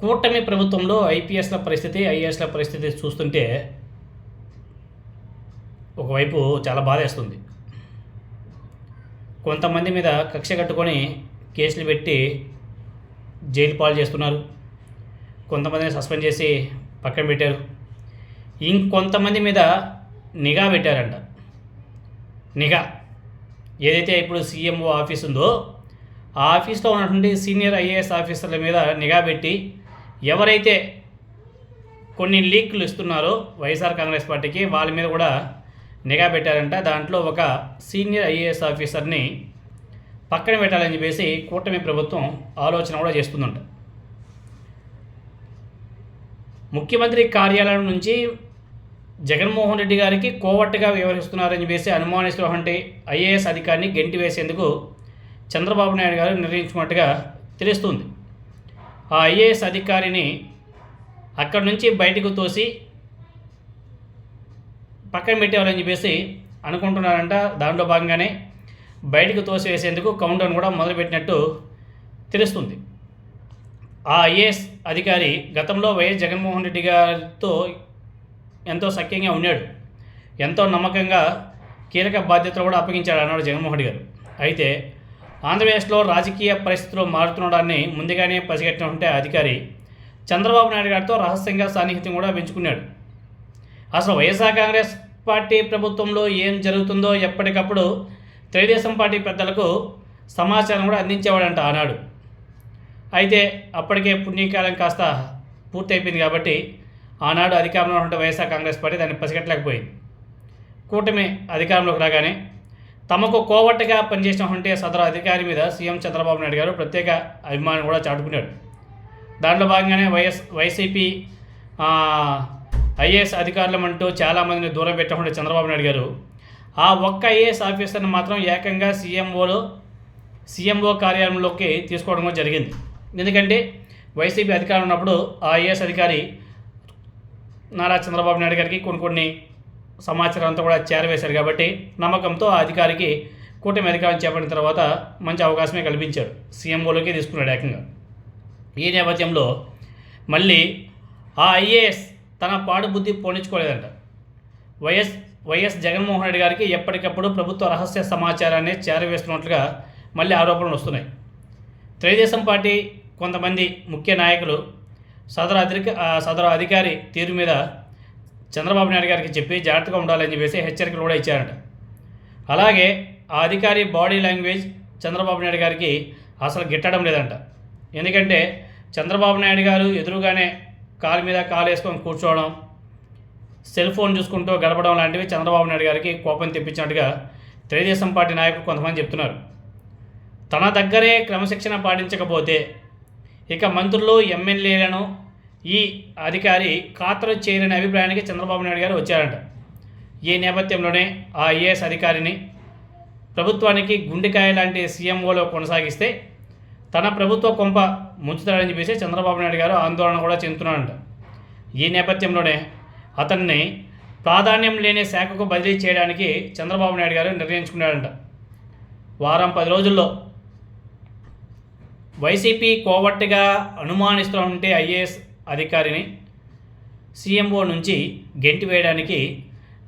కూటమి ప్రభుత్వంలో ఐపీఎస్ల పరిస్థితి ఐఏఎస్ల పరిస్థితి చూస్తుంటే ఒకవైపు చాలా బాధేస్తుంది. కొంతమంది మీద కక్ష కట్టుకొని కేసులు పెట్టి జైలు పాలు చేస్తున్నారు. కొంతమందిని సస్పెండ్ చేసి పక్కన పెట్టారు. ఇంకొంతమంది మీద నిఘా పెట్టారంట. నిఘా. ఏదైతే ఇప్పుడు సీఎంఓ ఆఫీస్ ఉందో ఆ ఆఫీస్లో ఉన్నటువంటి సీనియర్ ఐఏఎస్ ఆఫీసర్ల మీద నిఘా పెట్టి ఎవరైతే కొన్ని లీక్లు ఇస్తున్నారో వైఎస్ఆర్ కాంగ్రెస్ పార్టీకి వాళ్ళ మీద కూడా నిఘా పెట్టారంట. దాంట్లో ఒక సీనియర్ ఐఏఎస్ ఆఫీసర్ని పక్కన పెట్టాలని చెప్పేసి కూటమి ప్రభుత్వం ఆలోచన కూడా చేస్తుందంట. ముఖ్యమంత్రి కార్యాలయం నుంచి జగన్మోహన్ రెడ్డి గారికి కోవట్టుగా వ్యవహరిస్తున్నారని చెప్పేసి అనుమానిస్తున్నటువంటి ఐఏఎస్ అధికారిని గెంటి వేసేందుకు చంద్రబాబు నాయుడు గారు నిర్ణయించుకున్నట్టుగా తెలుస్తుంది. ఆ ఐఏఎస్ అధికారిని అక్కడి నుంచి బయటకు తోసి పక్కన పెట్టేవారని చెప్పేసి అనుకుంటున్నారంట. దాంట్లో భాగంగానే బయటకు తోసివేసేందుకు కౌంటర్ కూడా మొదలుపెట్టినట్టు తెలుస్తుంది. ఆ ఐఏఎస్ అధికారి గతంలో వైఎస్ జగన్మోహన్ రెడ్డి గారితో ఎంతో సఖ్యంగా ఉన్నాడు. ఎంతో నమ్మకంగా కీలక బాధ్యతలు కూడా అప్పగించాడు అన్నాడు జగన్మోహన్ రెడ్డి గారు. అయితే ఆంధ్రప్రదేశ్లో రాజకీయ పరిస్థితులు మారుతుండడాన్ని ముందుగానే పసిగట్టినటువంటి అధికారి చంద్రబాబు నాయుడు గారితో రహస్యంగా సాన్నిహిత్యం కూడా పెంచుకున్నాడు. అసలు వైఎస్ఆర్ కాంగ్రెస్ పార్టీ ప్రభుత్వంలో ఏం జరుగుతుందో ఎప్పటికప్పుడు తెలుగుదేశం పార్టీ పెద్దలకు సమాచారం కూడా అందించేవాడంట ఆనాడు. అయితే అప్పటికే పుణ్యకాలం కాస్త పూర్తయిపోయింది కాబట్టి ఆనాడు అధికారంలో ఉన్న వైఎస్ఆర్ కాంగ్రెస్ పార్టీ దాన్ని పసిగట్టలేకపోయింది కూటమి అధికారంలోకి రాగానే తమకు కోవట్టుగా పనిచేసినటువంటి సదరు అధికారి మీద సీఎం చంద్రబాబు నాయుడు గారు ప్రత్యేక అభిమానం కూడా చాటుకున్నాడు దాంట్లో భాగంగానే వైఎస్ వైసీపీ ఐఏఎస్ అధికారులమంటూ చాలామందిని దూరం పెట్టకుండా చంద్రబాబు నాయుడు గారు ఆ ఒక్క ఐఏఎస్ ఆఫీసర్ని మాత్రం ఏకంగా సీఎంఓలో సీఎంఓ కార్యాలయంలోకి తీసుకోవడం జరిగింది. ఎందుకంటే వైసీపీ అధికారం ఉన్నప్పుడు ఆ ఐఏఎస్ అధికారి నారా చంద్రబాబు నాయుడు గారికి కొన్ని కొన్ని సమాచారం అంతా కూడా చేరవేశారు కాబట్టి నమ్మకంతో ఆ అధికారికి కూటమి అధికారం చేపట్టిన తర్వాత మంచి అవకాశమే కల్పించాడు సీఎంఓలోకి తీసుకున్నాడు ఏకంగా. ఈ నేపథ్యంలో మళ్ళీ ఆ ఐఏఎస్ తన పాడు బుద్ధి పోనించుకోలేదంట వైఎస్ వైఎస్ జగన్మోహన్ రెడ్డి గారికి ఎప్పటికప్పుడు ప్రభుత్వ రహస్య సమాచారాన్ని చేరవేస్తున్నట్లుగా మళ్ళీ ఆరోపణలు వస్తున్నాయి. తెలుగుదేశం పార్టీ కొంతమంది ముఖ్య నాయకులు సదరు అధిక ఆ సదరు అధికారి తీరు మీద చంద్రబాబు నాయుడు గారికి చెప్పి జాగ్రత్తగా ఉండాలని చెప్పేసి హెచ్చరికలు కూడా ఇచ్చారంట. అలాగే ఆ అధికారి బాడీ లాంగ్వేజ్ చంద్రబాబు నాయుడు గారికి అసలు గిట్టడం లేదంట. ఎందుకంటే చంద్రబాబు నాయుడు గారు ఎదురుగానే కాలు మీద కాలు వేసుకొని కూర్చోవడం సెల్ ఫోన్ చూసుకుంటూ గడపడం లాంటివి చంద్రబాబు నాయుడు గారికి కోపం తెప్పించినట్టుగా తెలుగుదేశం పార్టీ నాయకులు కొంతమంది చెప్తున్నారు. తన దగ్గరే క్రమశిక్షణ పాటించకపోతే ఇక మంత్రులు ఎమ్మెల్యేలను ఈ అధికారి ఖాతాలో చేరని అభిప్రాయానికి చంద్రబాబు నాయుడు గారు వచ్చారంట. ఈ నేపథ్యంలోనే ఆ ఐఏఎస్ అధికారిని ప్రభుత్వానికి గుండెకాయ లాంటి సీఎంఓలో కొనసాగిస్తే తన ప్రభుత్వ కొంప ముంచుతాడని చెప్పేసి చంద్రబాబు నాయుడు గారు ఆందోళన కూడా చెందుతున్నాడంట ఈ నేపథ్యంలోనే అతన్ని ప్రాధాన్యం లేని శాఖకు బదిలీ చేయడానికి చంద్రబాబు నాయుడు గారు నిర్ణయించుకున్నాడంట వారం పది రోజుల్లో వైసీపీ కోవట్టుగా ఉంటే ఐఏఎస్ అధికారిని సీఎంఓ నుంచి గెంటి వేయడానికి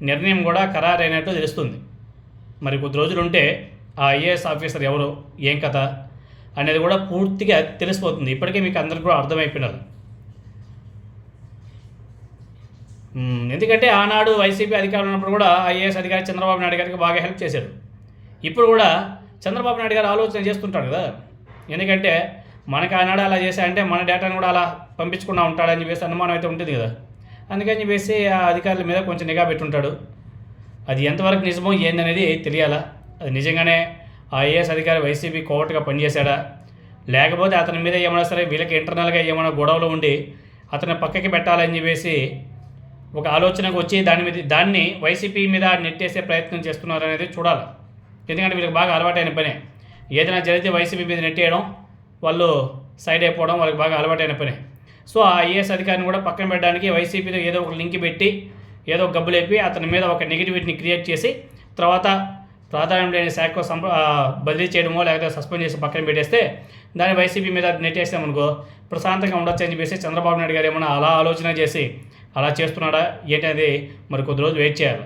నిర్ణయం కూడా ఖరారైనట్టు తెలుస్తుంది. మరి కొద్ది రోజులు ఉంటే ఆ ఐఏఎస్ ఆఫీసర్ ఎవరు ఏం కథ అనేది కూడా పూర్తిగా తెలిసిపోతుంది. ఇప్పటికే మీకు అందరికి కూడా అర్థమైపోయినారు ఎందుకంటే ఆనాడు వైసీపీ అధికారులు ఉన్నప్పుడు కూడా ఐఏఎస్ అధికారి చంద్రబాబు నాయుడు గారికి బాగా హెల్ప్ చేశారు. ఇప్పుడు కూడా చంద్రబాబు నాయుడు గారు ఆలోచన చేస్తుంటాడు కదా. ఎందుకంటే మనకి ఆనాడు అలా చేశాయంటే మన డేటాను కూడా అలా పంపించకుండా ఉంటాడని చెప్పేసి అనుమానం అయితే ఉంటుంది కదా. అందుకని చెప్పేసి ఆ అధికారుల మీద కొంచెం నిఘా పెట్టుంటాడు. అది ఎంతవరకు నిజమో ఏందనేది తెలియాలా? అది నిజంగానే ఆ ఐఏఎస్ అధికారి వైసీపీ కోర్టుగా పనిచేశాడా? లేకపోతే అతని మీద ఏమైనా సరే వీళ్ళకి ఇంటర్నల్గా ఏమైనా గొడవలు ఉండి అతన్ని పక్కకి పెట్టాలని చెప్పేసి ఒక ఆలోచనకు వచ్చి దాని మీద దాన్ని వైసీపీ మీద నెట్టేసే ప్రయత్నం చేస్తున్నారు అనేది చూడాలి? ఎందుకంటే వీళ్ళకి బాగా అలవాటైన పనే. ఏదైనా జరిగితే వైసీపీ మీద నెట్టేయడం వాళ్ళు సైడ్ అయిపోవడం వాళ్ళకి బాగా అలవాటైన పని. సో ఆ ఐఏఎస్ అధికారిని కూడా పక్కన పెట్టడానికి వైసీపీతో ఏదో ఒక లింక్ పెట్టి ఏదో ఒక అతని మీద ఒక నెగిటివిటీని క్రియేట్ చేసి తర్వాత ప్రాధాన్యం లేని శాఖ సంప బదిలీ చేయడమో లేకపోతే సస్పెండ్ చేసి పక్కన పెట్టేస్తే దాన్ని వైసీపీ మీద నెట్టేసామనుకో ప్రశాంతంగా ఉండొచ్చు అని చెప్పేసి చంద్రబాబు నాయుడు గారు ఏమన్నా అలా ఆలోచన చేసి అలా చేస్తున్నాడా ఏంటనేది మరి కొద్ది రోజులు వెయిట్ చేయాలి.